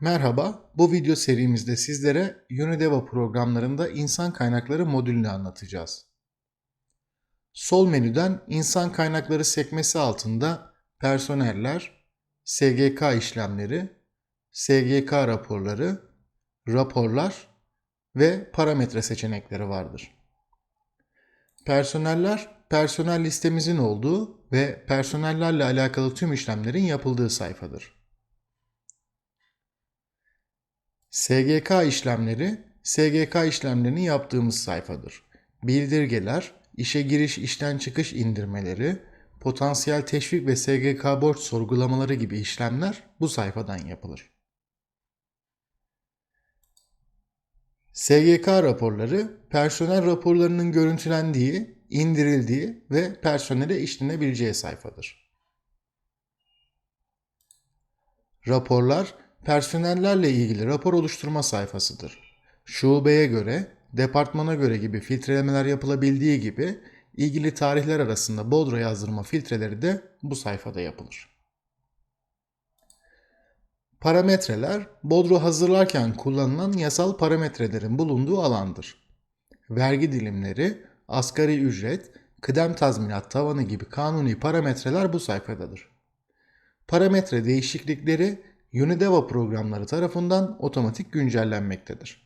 Merhaba, bu video serimizde sizlere Unideva programlarında insan kaynakları modülünü anlatacağız. Sol menüden insan kaynakları sekmesi altında personeller, SGK işlemleri, SGK raporları, raporlar ve parametre seçenekleri vardır. Personeller, personel listemizin olduğu ve personellerle alakalı tüm işlemlerin yapıldığı sayfadır. SGK işlemleri, SGK işlemlerini yaptığımız sayfadır. Bildirgeler, işe giriş işten çıkış indirmeleri, potansiyel teşvik ve SGK borç sorgulamaları gibi işlemler bu sayfadan yapılır. SGK raporları, personel raporlarının görüntülendiği, indirildiği ve personele işlenebileceği sayfadır. Raporlar, personellerle ilgili rapor oluşturma sayfasıdır. Şubeye göre, departmana göre gibi filtrelemeler yapılabildiği gibi ilgili tarihler arasında bodro yazdırma filtreleri de bu sayfada yapılır. Parametreler, bodro hazırlarken kullanılan yasal parametrelerin bulunduğu alandır. Vergi dilimleri, asgari ücret, kıdem tazminat tavanı gibi kanuni parametreler bu sayfadadır. Parametre değişiklikleri Unideva programları tarafından otomatik güncellenmektedir.